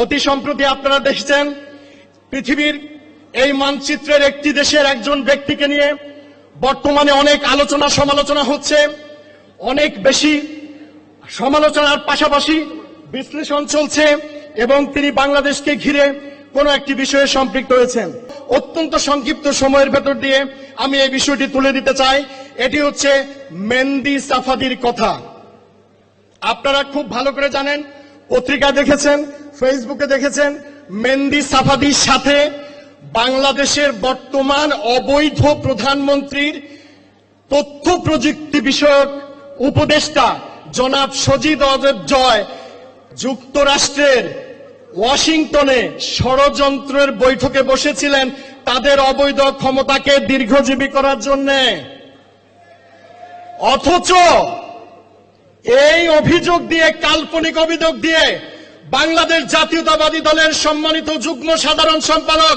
অতি সম্প্রতি আপনারা দেখছেন, পৃথিবীর এই মানচিত্রের একটি দেশের একজন ব্যক্তিকে নিয়ে বর্তমানে অনেক আলোচনা, সমালোচনা হচ্ছে। অনেক বেশি সমালোচনার পাশাপাশি বিশ্লেষণ চলছে এবং তিনি বাংলাদেশকে ঘিরে কোন একটি বিষয়ে সম্পৃক্ত হয়েছেন। অত্যন্ত সংক্ষিপ্ত সময়ের ভেতর দিয়ে আমি এই বিষয়টি তুলে দিতে চাই। এটি হচ্ছে মেন্দি সাফাদির কথা। আপনারা খুব ভালো করে জানেন, পত্রিকা দেখেছেন ফেসবুকে দেখেছেন মেন্দি সাফাদির সাথে বাংলাদেশের বর্তমান অবৈধ প্রধানমন্ত্রীর তথ্য প্রযুক্তি বিষয়ক উপদেষ্টা জনাব সজিদ অজেব জয় যুক্তরাষ্ট্রের ওয়াশিংটনে ষড়যন্ত্রের বৈঠকে বসেছিলেন তাদের অবৈধ ক্ষমতাকে দীর্ঘজীবী করার জন্যে। অথচ এই অভিযোগ দিয়ে, কাল্পনিক অভিযোগ দিয়ে বাংলাদেশ জাতীয়তাবাদী দলের সম্মানিত যুগ্ম সাধারণ সম্পাদক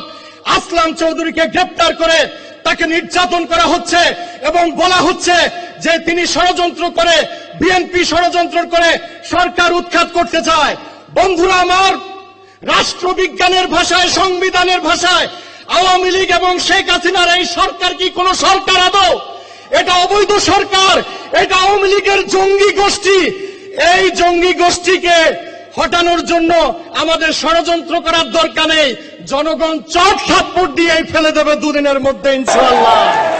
আসলাম চৌধুরীকে গ্রেপ্তার করে তাকে নির্যাতন করা হচ্ছে এবং বলা হচ্ছে যে তিনি ষড়যন্ত্র করে, বিএনপি ষড়যন্ত্র করে সরকার উৎখাত করতে চায়। বন্ধুরা আমার, রাষ্ট্রবিজ্ঞানের ভাষায়, সংবিধানের ভাষায় আওয়ামী লীগ এবং শেখ হাসিনার এই সরকার কি কোন সরকার আদৌ? এটা অবৈধ সরকার, এটা আওয়ামী লীগের জঙ্গি গোষ্ঠী। এই জঙ্গি গোষ্ঠীকে হটানোর জন্য আমাদের ষড়যন্ত্র করার দরকার নেই। জনগণ চট থাপ্পড় দিয়ে ফেলে দেবে দুদিনের মধ্যে, ইনশাআল্লাহ।